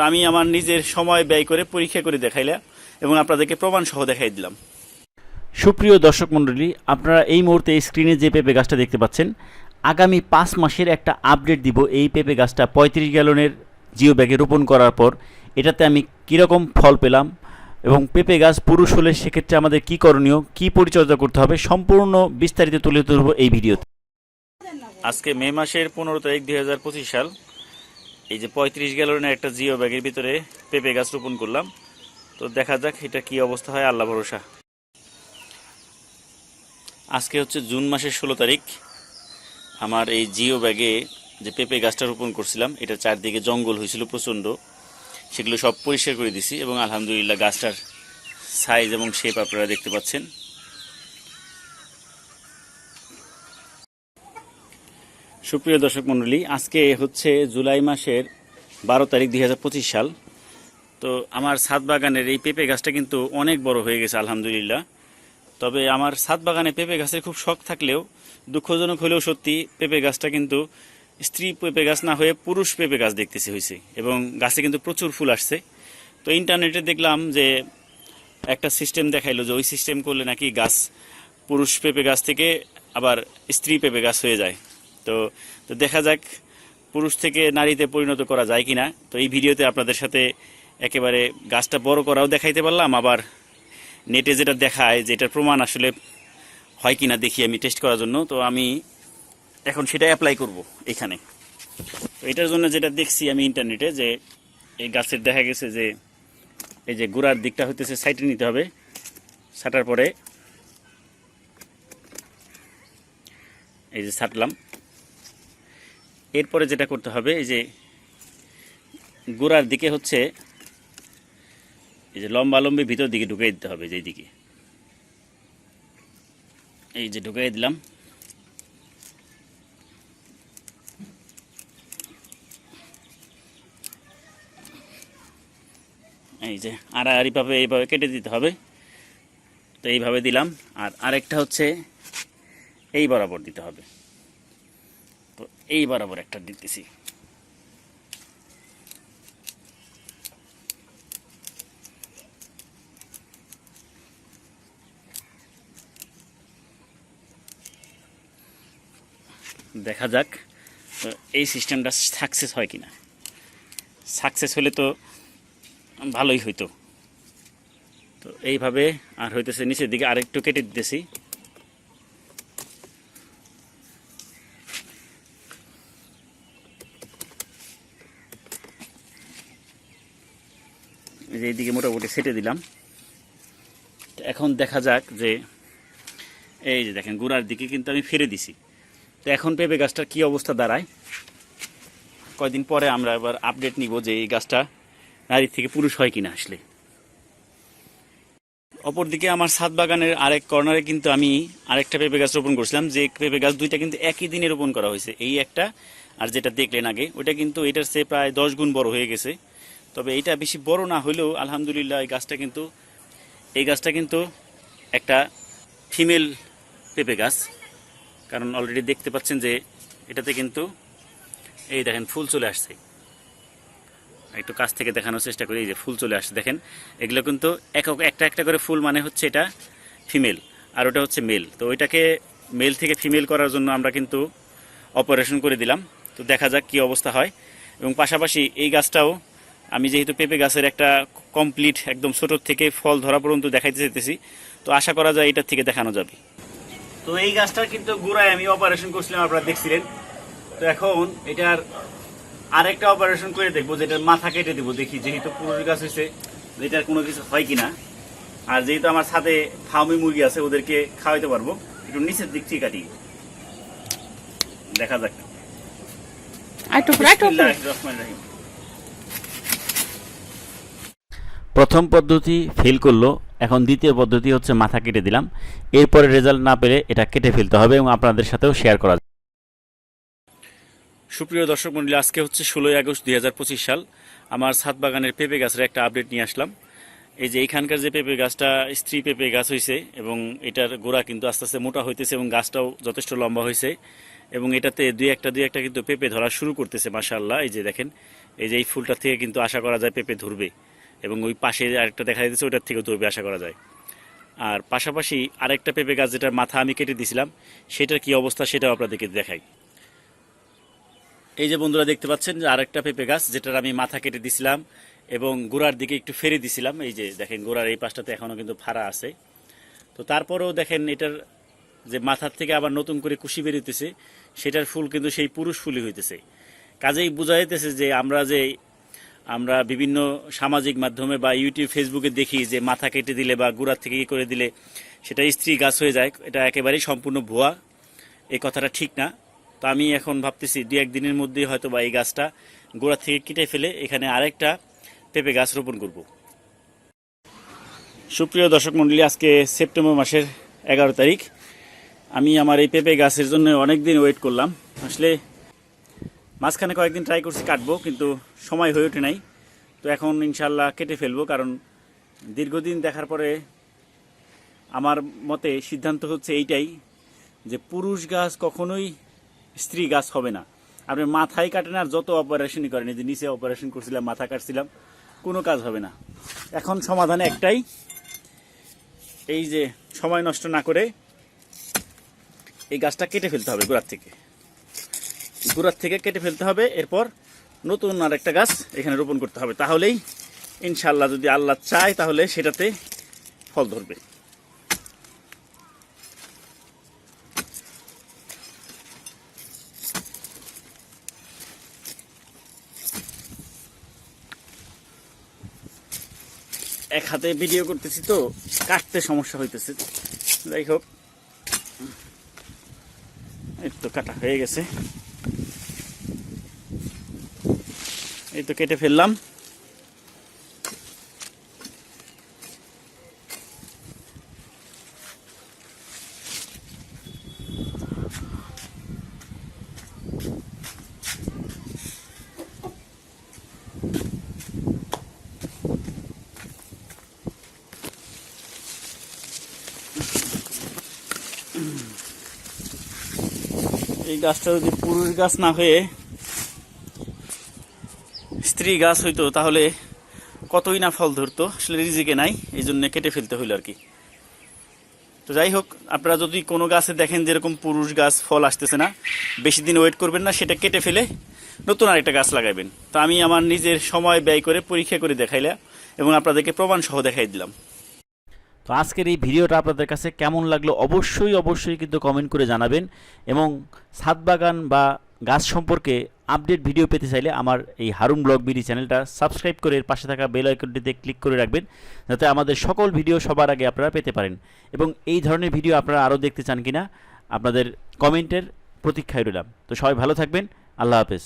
তো আমি আমার নিজের সময় ব্যয় করে পরীক্ষা করে দেখাইলাম এবং আপনাদেরকে প্রমাণ সহ দেখাই দিলাম। সুপ্রিয় দর্শক মণ্ডলী আপনারা এই মুহূর্তে এই স্ক্রিনে যে পেঁপে গাছটা দেখতে পাচ্ছেন আগামী পাঁচ মাসের একটা আপডেট দিব এই পেঁপে গাছটা পঁয়ত্রিশ গ্যালনের জিও ব্যাগে রোপণ করার পর। এটাতে আমি কীরকম ফল পেলাম এবং পেঁপে গাছ পুরুষ হলে সেক্ষেত্রে আমাদের কী করণীয় কী পরিচর্যা করতে হবে সম্পূর্ণ বিস্তারিত তুলে ধরব এই ভিডিওতে। আজকে মে মাসের পনেরো তারিখ দুই হাজার পঁচিশ সাল। এই যে পঁয়ত্রিশ গ্যালনের একটা জিও ব্যাগের ভিতরে পেঁপে গাছ রোপণ করলাম। তো দেখা যাক এটা কি অবস্থা হয়, আল্লাহ ভরসা। আজকে হচ্ছে জুন মাসের ষোলো তারিখ। আমার এই জিও ব্যাগে যে পেঁপে গাছটা রোপণ করছিলাম এটা চারদিকে জঙ্গল হয়েছিল প্রচণ্ড। সেগুলো সব পরিষ্কার করে দিছি এবং আলহামদুলিল্লাহ গাছটার সাইজ এবং শেপ আপনারা দেখতে পাচ্ছেন। সুপ্রিয় দর্শক মণ্ডলী, আজকে হচ্ছে জুলাই মাসের বারো তারিখ দুই হাজার পঁচিশ সাল। তো আমার ছাদ বাগানের এই পেঁপে গাছটা কিন্তু অনেক বড় হয়ে গেছে, আলহামদুলিল্লাহ। তবে আমার ছাদ বাগানে পেঁপে গাছের খুব শখ থাকলেও, দুঃখজনক হলেও সত্যি পেঁপে গাছটা কিন্তু স্ত্রী পেঁপে গাছ না হয়ে পুরুষ পেঁপে গাছ দেখতেছি হয়েছে, এবং গাছে কিন্তু প্রচুর ফুল আসছে। তো ইন্টারনেটে দেখলাম যে একটা সিস্টেম দেখাইলো যে ওই সিস্টেম করলে নাকি গাছ পুরুষ পেঁপে গাছ থেকে আবার স্ত্রী পেঁপে গাছ হয়ে যায়। তো তো দেখা যাক পুরুষ থেকে নারীতে পরিণত করা যায় কি না তো এই ভিডিওতে আপনাদের সাথে একেবারে গাছটা বড় করাও দেখাইতে পারলাম, আবার নেটে যেটা দেখায় যেটার প্রমাণ আসলে হয় কি না দেখি আমি টেস্ট করার জন্য। তো আমি এখন সেটা অ্যাপ্লাই করব এখানে। তো এটার জন্য যেটা দেখছি আমি ইন্টারনেটে যে এই গাছের দেখা গেছে যে এই যে গোড়ার দিকটা হইতেছে সাইটে নিতে হবে। ছাটার পরে এই যে ছাটলাম এরপরে যেটা করতে হবে, এই যে গোড়ার দিকে হচ্ছে এই যে লম্বা লম্বি ভিতর দিকে ঢুকিয়ে দিতে হবে, যেই দিকে। এই যে ঢুকিয়ে দিলাম। এই যে আড়াআড়িভাবে এইভাবে কেটে দিতে হবে। তো এইভাবে দিলাম, আর আরেকটা হচ্ছে এই বরাবর দিতে হবে। তো এই বরাবর একটা দিতেছি। দেখা যাক এই সিস্টেমটা সাকসেস হয় কিনা। সাকসেস হলে তো ভালোই হইতো। তো এইভাবে আর হইতেছে, নিচের দিকে আরেকটু কেটে দিতেছি। যে এইদিকে মোটামুটি সেটে দিলাম। এখন দেখা যাক যে এই যে দেখেন, গোড়ার দিকে কিন্তু আমি ফিরে দিছি। তো এখন পেঁপে গাছটার কি অবস্থা দাঁড়ায়? কয়দিন পরে আমরা এবার আপডেট নিব যে এই গাছটা নারীর থেকে পুরুষ হয় কিনা আসলে। অপরদিকে আমার ছাদ বাগানের আরেক কর্নারে কিন্তু আমি আরেকটা পেঁপে গাছ রোপণ করছিলাম, যে পেঁপে গাছ দুইটা কিন্তু একই দিনে রোপণ করা হয়েছে। এই একটা, আর যেটা দেখলেন আগে ওটা কিন্তু এটার চেয়ে প্রায় দশ গুণ বড় হয়ে গেছে। তবে এইটা বেশি বড় না হলেও আলহামদুলিল্লাহ এই গাছটা কিন্তু, এই গাছটা কিন্তু একটা ফিমেল পেঁপে গাছ। কারণ অলরেডি দেখতে পাচ্ছেন যে এটাতে কিন্তু, এই দেখেন ফুল চলে আসছে। একটু কাছ থেকে দেখানোর চেষ্টা করি, এই যে ফুল চলে আসছে। দেখেন, এগুলো কিন্তু একক, একটা একটা করে ফুল মানে হচ্ছে এটা ফিমেল আর ওটা হচ্ছে মেল। তো ওইটাকে মেল থেকে ফিমেল করার জন্য আমরা কিন্তু অপারেশন করে দিলাম। তো দেখা যাক কি অবস্থা হয়। এবং পাশাপাশি এই গাছটাও আমি যেহেতু পেঁপে গাছের একটা কমপ্লিট একদম ছোট থেকে ফল ধরা পর্যন্ত দেখাইতে চাইতেছি তো আশা করা যায় এটার থেকে দেখানো যাবে। তো এই গাছটার কিন্তু গোড়ায় আমি অপারেশন করছিলাম আপনারা দেখছিলেন। তো এখন এটার আরেকটা অপারেশন করে দেখব যেটার মাথা কেটে দেবো দেখি যেহেতু পুরুষ গাছ হয়েছে এটার কোনো কিছু হয় কিনা। আর যেহেতু আমার সাথে ফার্মি মুরগি আছে ওদেরকে খাওয়াইতে পারব। একটু নিচের দিক থেকে কাটি। দেখা যাক। আরেকটু উপরে, প্রথম পদ্ধতি ফেল করল, এখন দ্বিতীয় পদ্ধতি হচ্ছে মাথা কেটে দিলাম। এরপরে রেজাল্ট না পেলে এটা কেটে ফেলতে হবে এবং আপনাদের সাথেও শেয়ার করা। সুপ্রিয় দর্শক মন্ডলী, আজকে হচ্ছে ষোলোই আগস্ট দুই হাজার পঁচিশ সাল। আমার ছাদ বাগানের পেঁপে গাছের একটা আপডেট নিয়ে আসলাম। এই যে এইখানকার যে পেঁপে গাছটা, স্ত্রী পেঁপে গাছ হয়েছে এবং এটার গোড়া কিন্তু আস্তে আস্তে মোটা হইতেছে এবং গাছটাও যথেষ্ট লম্বা হয়েছে এবং এটাতে দুই একটা দুই একটা কিন্তু পেঁপে ধরা শুরু করতেছে, মাশাআল্লাহ। এই যে দেখেন, এই যে এই ফুলটার থেকে কিন্তু আশা করা যায় পেঁপে ধরবে। এবং ওই পাশে আরেকটা দেখা যাচ্ছে ওইটার থেকেও ধরবে আশা করা যায়। আর পাশাপাশি আরেকটা পেঁপে গাছ যেটার মাথা আমি কেটে দিয়েছিলাম সেটার কি অবস্থা সেটাও আপনাদেরকে দেখাই। এই যে বন্ধুরা দেখতে পাচ্ছেন যে আরেকটা পেঁপে গাছ যেটার আমি মাথা কেটে দিছিলাম এবং গোড়ার দিকে একটু ফেরে দিছিলাম। এই যে দেখেন, গোড়ার এই পাশটাতে এখনও কিন্তু ফাড়া আছে। তো তারপরেও দেখেন এটার যে মাথার থেকে আবার নতুন করে কুশি বেরোতেছে সেটার ফুল কিন্তু সেই পুরুষ ফুলই হইতেছে। কাজেই বোঝা যাইতেছে যে আমরা যে আমরা বিভিন্ন সামাজিক মাধ্যমে বা ইউটিউব ফেসবুকে দেখি যে মাথা কেটে দিলে বা গুড়ার থেকে ই করে দিলে সেটা স্ত্রী গাছ হয়ে যায়। এটা একেবারেই সম্পূর্ণ ভুয়া। এই কথাটা ঠিক না। তো আমি এখন ভাবতেছি দু একদিনের মধ্যেই হয়তো বা এই গাছটা গোড়া থেকে কেটে ফেলে এখানে আরেকটা পেঁপে গাছ রোপণ করব। সুপ্রিয় দর্শক মণ্ডলী আজকে সেপ্টেম্বর মাসের এগারো তারিখ। আমি আমার এই পেঁপে গাছের জন্য অনেক দিন ওয়েট করলাম। আসলে মাঝখানে কয়েকদিন ট্রাই করছি কাটবো, কিন্তু সময় হয়ে ওঠে নাই। তো এখন ইনশাল্লাহ কেটে ফেলব, কারণ দীর্ঘদিন দেখার পরে আমার মতে সিদ্ধান্ত হচ্ছে এইটাই যে পুরুষ গাছ কখনোই স্ত্রী গাছ হবে না। আপনি মাথায় কাটেন আর যত অপারেশনই করেন যে নিচে অপারেশন করছিলাম, মাথা কাটছিলাম, কোনো কাজ হবে না। এখন সমাধান একটাই, এই যে সময় নষ্ট না করে এই গাছটা কেটে ফেলতে হবে গোড়ার থেকে। গোড়ার থেকে কেটে ফেলতে হবে। এরপর নতুন আর একটা গাছ এখানে রোপণ করতে হবে। তাহলেই ইনশাল্লাহ যদি আল্লাহ চায় তাহলে সেটাতে ফল ধরবে। এক হাতে ভিডিও করতেছি তো, কাটতে সমস্যা হইতেছে। যাই হোক, এই তো কাটা হয়ে গেছে। এই তো কেটে ফেললাম। এই গাছটা যদি পুরুষ গাছ না হয়ে স্ত্রী গাছ হইতো, তাহলে কতই না ফল ধরতো? আসলে রিজিকে নাই, এই জন্য কেটে ফেলতে হইল আর কি। তো যাই হোক, আপনারা যদি কোনো গাছে দেখেন যেরকম পুরুষ গাছ ফল আসতেছে না, বেশি দিন ওয়েট করবেন না, সেটা কেটে ফেলে নতুন আরেকটা গাছ লাগাবেন। তো আমি আমার নিজের সময় ব্যয় করে পরীক্ষা করে দেখাইলাম এবং আপনাদেরকে প্রমাণ সহ দেখাই দিলাম। তো আজকের এই ভিডিওটা আপনাদের কাছে কেমন লাগল অবশ্যই অবশ্যই কিন্তু কমেন্ট করে জানাবেন এবং ছাদ বাগান বা গাছ সম্পর্কে আপডেট ভিডিও পেতে চাইলে আমার এই হারুন ব্লগ বিডি চ্যানেলটা সাবস্ক্রাইব করে এর পাশে থাকা বেল আইকনটিতে ক্লিক করে রাখবেন, যাতে আমাদের সকল ভিডিও সবার আগে আপনারা পেতে পারেন। এবং এই ধরনের ভিডিও আপনারা আরও দেখতে চান কিনা, আপনাদের কমেন্টের প্রতীক্ষায় রইলাম। তো সবাই ভালো থাকবেন, আল্লাহ হাফেজ।